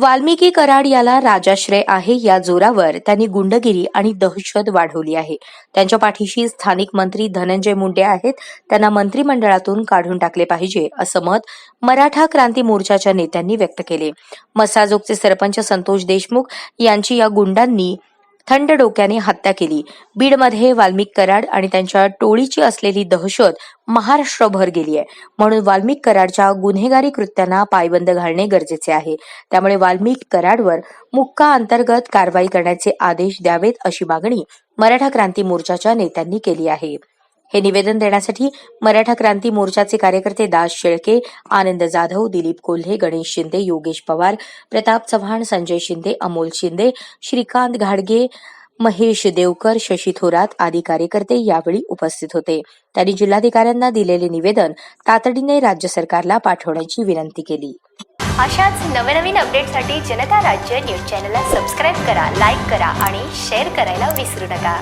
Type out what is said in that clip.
वाल्मिकी कराड याला राजाश्रय आहे. या जोरावर त्यांनी गुंडगिरी आणि दहशत वाढवली आहे. त्यांच्या पाठीशी स्थानिक मंत्री धनंजय मुंडे आहेत. त्यांना मंत्रिमंडळातून काढून टाकले पाहिजे असं मत मराठा क्रांती मोर्चाच्या नेत्यांनी व्यक्त केले. मसाजोगचे सरपंच संतोष देशमुख यांची या गुंडांनी थंड डोक्याने हत्या केली. बीडमध्ये वाल्मिक कराड आणि त्यांच्या टोळीची असलेली दहशत महाराष्ट्रभर गेली आहे. म्हणून वाल्मिक कराडच्या गुन्हेगारी कृत्यांना पायबंद घालणे गरजेचे आहे. त्यामुळे वाल्मिक कराडवर मुक्का अंतर्गत कारवाई करण्याचे आदेश द्यावेत अशी मागणी मराठा क्रांती मोर्चाच्या नेत्यांनी केली आहे. हे निवेदन देण्यासाठी मराठा क्रांती मोर्चाचे कार्यकर्ते दास शेळके आनंद जाधव दिलीप कोल्हे गणेश शिंदे योगेश पवार प्रताप चव्हाण संजय शिंदे अमोल शिंदे श्रीकांत घाडगे महेश देवकर शशी थोरात आदी कार्यकर्ते यावेळी उपस्थित होते. त्यांनी जिल्हाधिकाऱ्यांना दिलेले निवेदन तातडीने राज्य सरकारला पाठवण्याची विनंती केली. अशाच नवनवीन अपडेटसाठी जनता राज्य न्यूज चॅनलला सबस्क्राईब करा लाईक करा आणि शेअर करायला विसरू नका.